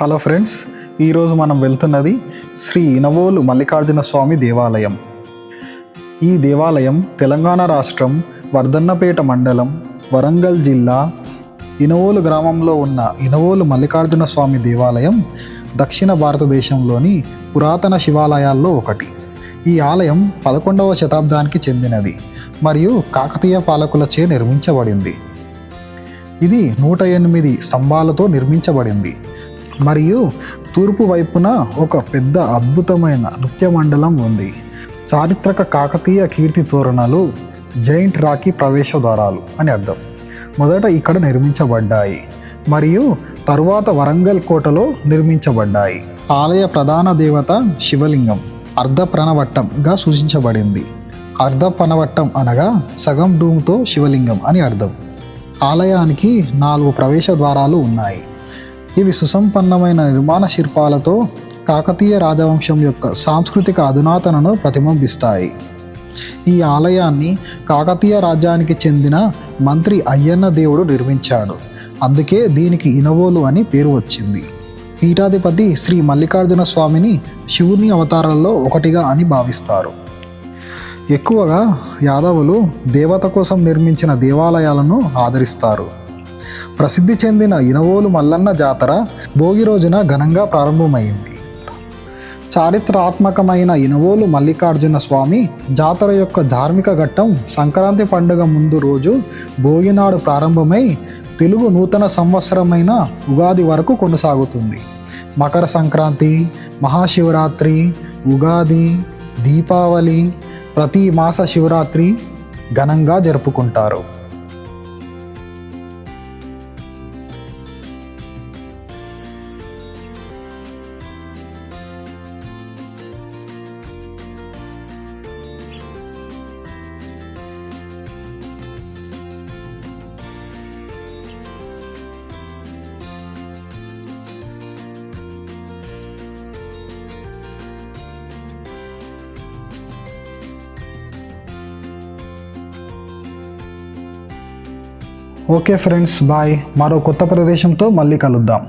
Hello friends ఈరోజు మనం వెళ్తున్నది శ్రీ ఇనవోలు మల్లికార్జున స్వామి దేవాలయం. ఈ దేవాలయం తెలంగాణ రాష్ట్రం వర్ధన్నపేట మండలం వరంగల్ జిల్లా ఇనవోలు గ్రామంలో ఉన్న ఇనవోలు మల్లికార్జున స్వామి దేవాలయం దక్షిణ భారతదేశంలోని పురాతన శివాలయాల్లో ఒకటి. ఈ ఆలయం పదకొండవ శతాబ్దానికి చెందినది మరియు కాకతీయ పాలకులచే నిర్మించబడింది. ఇది నూట ఎనిమిది స్తంభాలతో నిర్మించబడింది. మరియు తూర్పు వైపున ఒక పెద్ద అద్భుతమైన నృత్య మండలం ఉంది. చారిత్రక కాకతీయ కీర్తి తోరణాలు జైంట్ రాకీ ప్రవేశ ద్వారాలు అని అర్థం. మొదట ఇక్కడ నిర్మించబడ్డాయి మరియు తరువాత వరంగల్ కోటలో నిర్మించబడ్డాయి. ఆలయ ప్రధాన దేవత శివలింగం అర్ధ ప్రణవట్టంగా సూచించబడింది. అర్ధ అనగా సగం డూమ్తో శివలింగం అని అర్థం. ఆలయానికి నాలుగు ప్రవేశ ద్వారాలు ఉన్నాయి. ఇవి సుసంపన్నమైన నిర్మాణ శిల్పాలతో కాకతీయ రాజవంశం యొక్క సాంస్కృతిక అధునాతనను ప్రతిబింబిస్తాయి. ఈ ఆలయాన్ని కాకతీయ రాజ్యానికి చెందిన మంత్రి అయ్యన్న దేవుడు నిర్మించాడు. అందుకే దీనికి ఇనవోలు అని పేరు వచ్చింది. పీఠాధిపతి శ్రీ మల్లికార్జున స్వామిని శివుని అవతారాల్లో ఒకటిగా అని భావిస్తారు. ఎక్కువగా యాదవులు దేవత కోసం నిర్మించిన దేవాలయాలను ఆదరిస్తారు. ప్రసిద్ధి చెందిన ఇనవోలు మల్లన్న జాతర భోగి రోజున ఘనంగా ప్రారంభమైంది. చారిత్రాత్మకమైన ఇనవోలు మల్లికార్జున స్వామి జాతర యొక్క ధార్మిక ఘట్టం సంక్రాంతి పండుగ ముందు రోజు భోగినాడు ప్రారంభమై తెలుగు నూతన సంవత్సరమైన ఉగాది వరకు కొనసాగుతుంది. మకర సంక్రాంతి మహాశివరాత్రి ఉగాది దీపావళి ప్రతి మాస శివరాత్రి ఘనంగా జరుపుకుంటారు. Okay friends bye. మరో కొత్త ప్రదేశంతో మళ్ళీ కలుద్దాం.